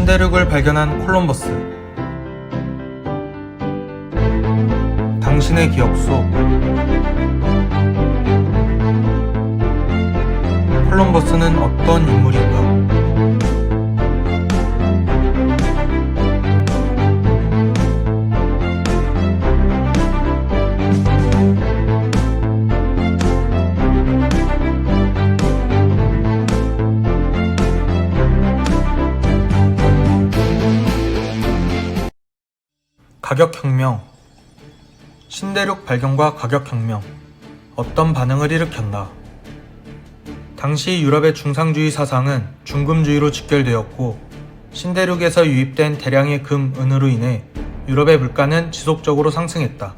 신대륙을 발견한 콜럼버스. 당신의 기억 속 콜럼버스는 어떤 인물인가? 가격혁명 신대륙 발견과 가격혁명 어떤 반응을 일으켰나 당시 유럽의 중상주의 사상은 중금주의로 직결되었고 신대륙에서 유입된 대량의 금, 은으로 인해 유럽의 물가는 지속적으로 상승했다.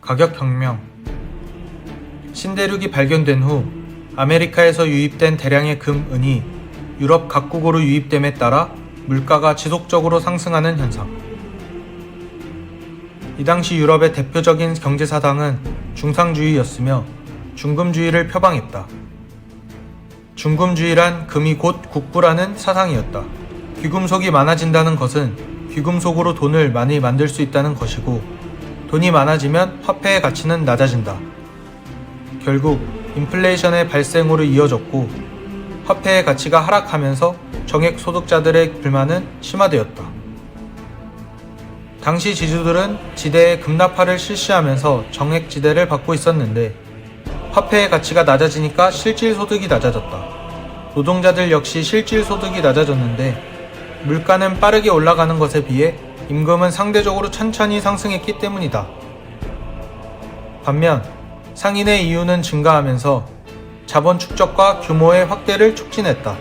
가격혁명 신대륙이 발견된 후 아메리카에서 유입된 대량의 금, 은이 유럽 각국으로 유입됨에 따라 물가가 지속적으로 상승하는 현상. 이 당시 유럽의 대표적인 경제사당은 중상주의였으며 중금주의를 표방했다. 중금주의란 금이 곧 국부라는 사상이었다. 귀금속이 많아진다는 것은 귀금속으로 돈을 많이 만들 수 있다는 것이고 돈이 많아지면 화폐의 가치는 낮아진다. 결국 인플레이션의 발생으로 이어졌고 화폐의 가치가 하락하면서 정액 소득자들의 불만은 심화되었다. 당시 지주들은 지대에 급납화를 실시하면서 정액지대를 받고 있었는데 화폐의 가치가 낮아지니까 실질 소득이 낮아졌다. 노동자들 역시 실질 소득이 낮아졌는데 물가는 빠르게 올라가는 것에 비해 임금은 상대적으로 천천히 상승했기 때문이다. 반면 상인의 이윤은 증가하면서 자본 축적과 규모의 확대를 촉진했다.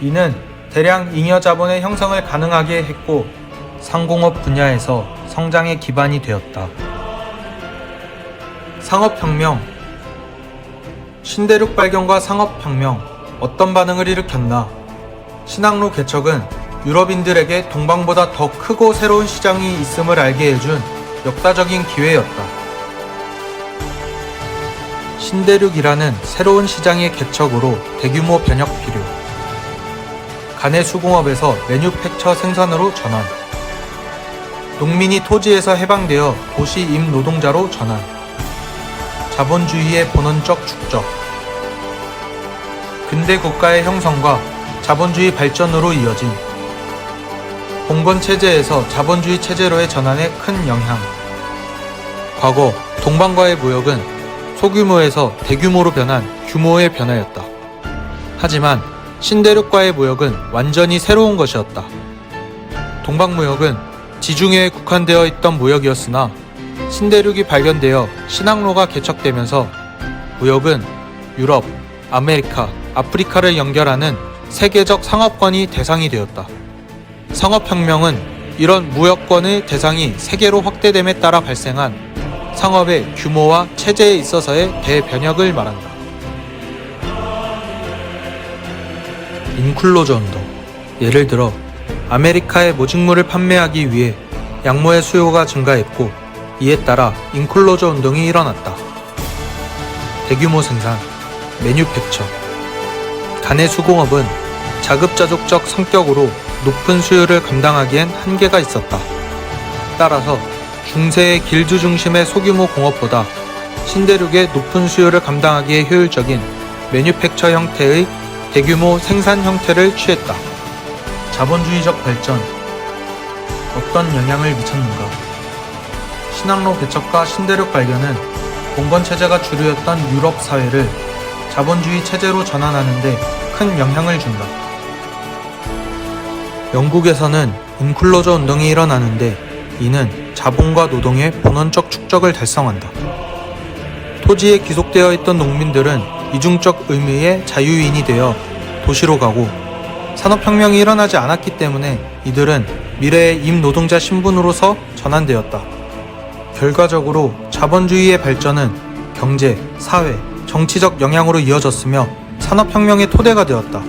이는 대량 잉여 자본의 형성을 가능하게 했고 상공업 분야에서 성장의 기반이 되었다. 상업혁명 신대륙 발견과 상업혁명 어떤 반응을 일으켰나? 신항로 개척은 유럽인들에게 동방보다 더 크고 새로운 시장이 있음을 알게 해준 역사적인 기회였다. 신대륙이라는 새로운 시장의 개척으로 대규모 변혁 필요. 간의 수공업에서 매뉴팩처 생산으로 전환. 농민이 토지에서 해방되어 도시 임 노동자로 전환. 자본주의의 본원적 축적. 근대 국가의 형성과 자본주의 발전으로 이어진 봉건 체제에서 자본주의 체제로의 전환에 큰 영향. 과거 동방과의 무역은 소규모에서 대규모로 변한 규모의 변화였다. 하지만 신대륙과의 무역은 완전히 새로운 것이었다. 동방무역은 지중해에 국한되어 있던 무역이었으나 신대륙이 발견되어 신항로가 개척되면서 무역은 유럽, 아메리카, 아프리카를 연결하는 세계적 상업권이 대상이 되었다. 상업혁명은 이런 무역권의 대상이 세계로 확대됨에 따라 발생한 상업의 규모와 체제에 있어서의 대변혁을 말한다. 인클로저 운동. 예를 들어 아메리카에 모직물을 판매하기 위해 양모의 수요가 증가했고 이에 따라 인클로저 운동이 일어났다. 대규모 생산, 매뉴팩처. 간의 수공업은 자급자족적 성격으로 높은 수요를 감당하기엔 한계가 있었다. 따라서 중세의 길드 중심의 소규모 공업보다 신대륙의 높은 수요를 감당하기에 효율적인 매뉴팩처 형태의 대규모 생산 형태를 취했다. 자본주의적 발전 어떤 영향을 미쳤는가? 신항로 개척과 신대륙 발견은 봉건 체제가 주류였던 유럽 사회를 자본주의 체제로 전환하는 데 큰 영향을 준다. 영국에서는 인클로저 운동이 일어나는데 이는 자본과 노동의 본원적 축적을 달성한다. 토지에 귀속되어 있던 농민들은 이중적 의미의 자유인이 되어 도시로 가고 산업혁명이 일어나지 않았기 때문에 이들은 미래의 임노동자 신분으로서 전환되었다. 결과적으로 자본주의의 발전은 경제, 사회, 정치적 영향으로 이어졌으며 산업혁명의 토대가 되었다.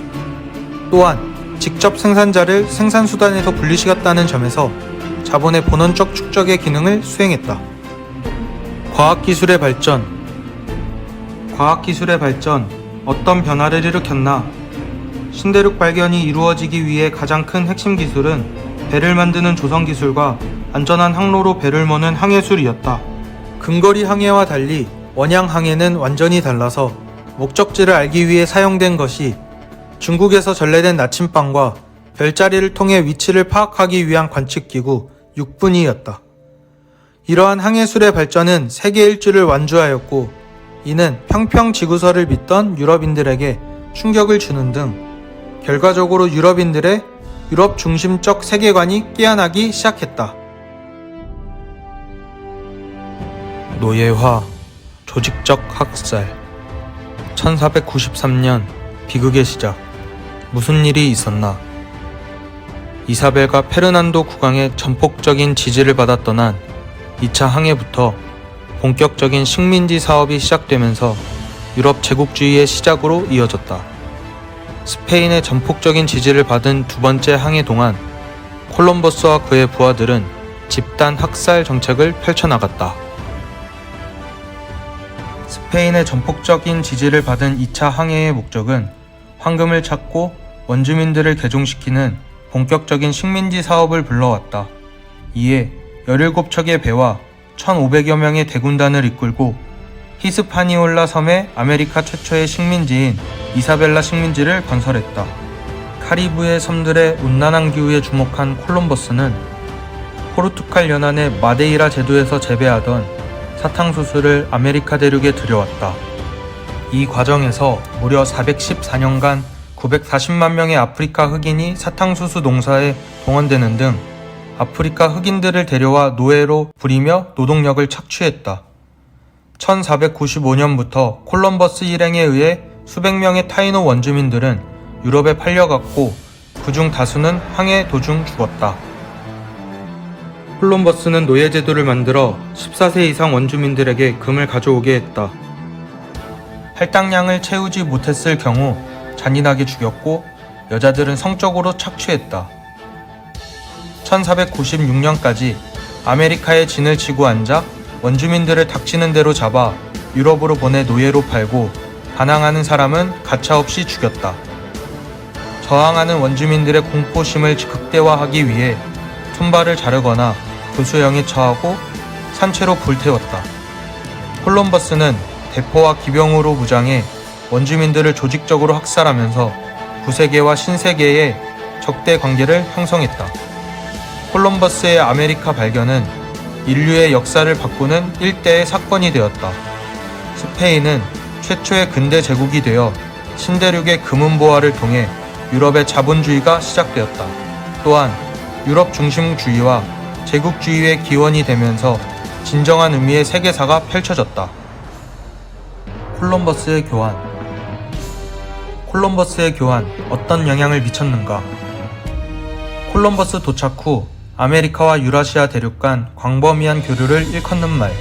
또한 직접 생산자를 생산수단에서 분리시켰다는 점에서 자본의 본원적 축적의 기능을 수행했다. 과학기술의 발전 과학기술의 발전 어떤 변화를 일으켰나? 신대륙 발견이 이루어지기 위해 가장 큰 핵심 기술은 배를 만드는 조성 기술과 안전한 항로로 배를 머는 항해술이었다. 근거리 항해와 달리 원양 항해는 완전히 달라서 목적지를 알기 위해 사용된 것이 중국에서 전래된 나침반과 별자리를 통해 위치를 파악하기 위한 관측기구 6분이었다. 이러한 항해술의 발전은 세계 일주를 완주하였고 이는 평평 지구설을 믿던 유럽인들에게 충격을 주는 등 결과적으로 유럽인들의 유럽 중심적 세계관이 깨어나기 시작했다. 노예화, 조직적 학살 1493년 비극의 시작 무슨 일이 있었나 이사벨과 페르난도 국왕의 전폭적인 지지를 받아 떠난 2차 항해부터 본격적인 식민지 사업이 시작되면서 유럽 제국주의의 시작으로 이어졌다. 스페인의 전폭적인 지지를 받은 두 번째 항해 동안 콜럼버스와 그의 부하들은 집단 학살 정책을 펼쳐나갔다. 스페인의 전폭적인 지지를 받은 2차 항해의 목적은 황금을 찾고 원주민들을 개종시키는 본격적인 식민지 사업을 불러왔다. 이에 17척의 배와 1,500여 명의 대군단을 이끌고 히스파니올라 섬의 아메리카 최초의 식민지인 이사벨라 식민지를 건설했다. 카리브해 섬들의 온난한 기후에 주목한 콜럼버스는 포르투갈 연안의 마데이라 제도에서 재배하던 사탕수수를 아메리카 대륙에 들여왔다. 이 과정에서 무려 414년간 940만 명의 아프리카 흑인이 사탕수수 농사에 동원되는 등 아프리카 흑인들을 데려와 노예로 부리며 노동력을 착취했다. 1495년부터 콜럼버스 일행에 의해 수백 명의 타이노 원주민들은 유럽에 팔려갔고 그중 다수는 항해 도중 죽었다. 콜럼버스는 노예 제도를 만들어 14세 이상 원주민들에게 금을 가져오게 했다. 할당량을 채우지 못했을 경우 잔인하게 죽였고 여자들은 성적으로 착취했다. 1496년까지 아메리카에 진을 치고 앉아 원주민들을 닥치는 대로 잡아 유럽으로 보내 노예로 팔고 반항하는 사람은 가차없이 죽였다. 저항하는 원주민들의 공포심을 극대화하기 위해 손발을 자르거나 부수형에 처하고 산채로 불태웠다. 콜럼버스는 대포와 기병으로 무장해 원주민들을 조직적으로 학살하면서 구세계와 신세계의 적대 관계를 형성했다. 콜럼버스의 아메리카 발견은 인류의 역사를 바꾸는 일대의 사건이 되었다. 스페인은 최초의 근대 제국이 되어 신대륙의 금은보화를 통해 유럽의 자본주의가 시작되었다. 또한 유럽 중심주의와 제국주의의 기원이 되면서 진정한 의미의 세계사가 펼쳐졌다. 콜럼버스의 교환 콜럼버스의 교환 어떤 영향을 미쳤는가? 콜럼버스 도착 후 아메리카와 유라시아 대륙 간 광범위한 교류를 일컫는 말.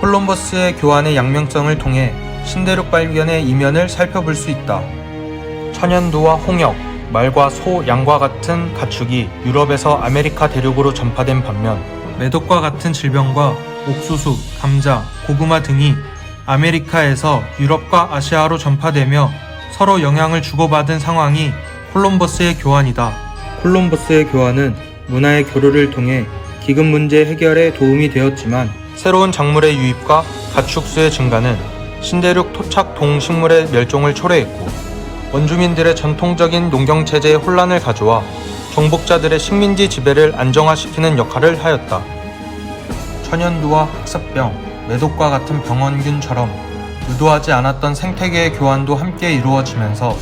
콜럼버스의 교환의 양면성을 통해 신대륙 발견의 이면을 살펴볼 수 있다. 천연두와 홍역, 말과 소, 양과 같은 가축이 유럽에서 아메리카 대륙으로 전파된 반면 매독과 같은 질병과 옥수수, 감자, 고구마 등이 아메리카에서 유럽과 아시아로 전파되며 서로 영향을 주고받은 상황이 콜럼버스의 교환이다. 콜럼버스의 교환은 문화의 교류를 통해 기금 문제 해결에 도움이 되었지만 새로운 작물의 유입과 가축수의 증가는 신대륙 토착 동식물의 멸종을 초래했고 원주민들의 전통적인 농경체제에 혼란을 가져와 정복자들의 식민지 지배를 안정화시키는 역할을 하였다. 천연두와 흑사병, 매독과 같은 병원균처럼 의도하지 않았던 생태계의 교환도 함께 이루어지면서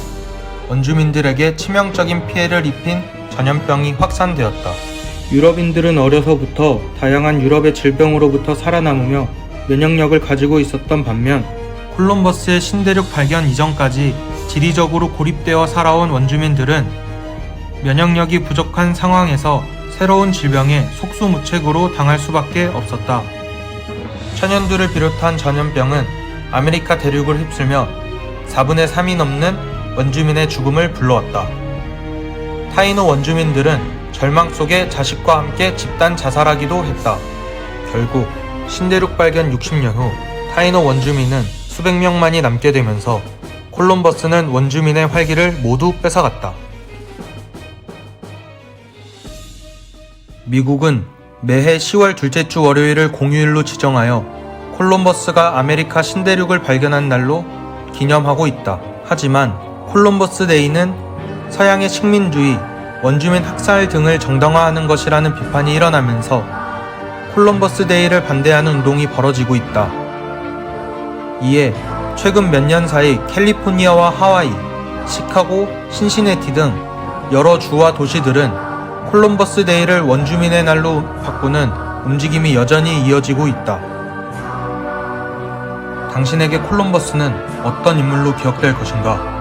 원주민들에게 치명적인 피해를 입힌 전염병이 확산되었다. 유럽인들은 어려서부터 다양한 유럽의 질병으로부터 살아남으며 면역력을 가지고 있었던 반면 콜럼버스의 신대륙 발견 이전까지 지리적으로 고립되어 살아온 원주민들은 면역력이 부족한 상황에서 새로운 질병에 속수무책으로 당할 수밖에 없었다. 천연두를 비롯한 전염병은 아메리카 대륙을 휩쓸며 4분의 3이 넘는 원주민의 죽음을 불러왔다. 타이노 원주민들은 절망 속에 자식과 함께 집단 자살하기도 했다. 결국 신대륙 발견 60년 후 타이노 원주민은 수백 명만이 남게 되면서 콜럼버스는 원주민의 활기를 모두 뺏어갔다. 미국은 매해 10월 둘째 주 월요일을 공휴일로 지정하여 콜럼버스가 아메리카 신대륙을 발견한 날로 기념하고 있다. 하지만 콜럼버스 데이는 서양의 식민주의, 원주민 학살 등을 정당화하는 것이라는 비판이 일어나면서 콜럼버스 데이를 반대하는 운동이 벌어지고 있다. 이에 최근 몇 년 사이 캘리포니아와 하와이, 시카고, 신시내티 등 여러 주와 도시들은 콜럼버스 데이를 원주민의 날로 바꾸는 움직임이 여전히 이어지고 있다. 당신에게 콜럼버스는 어떤 인물로 기억될 것인가?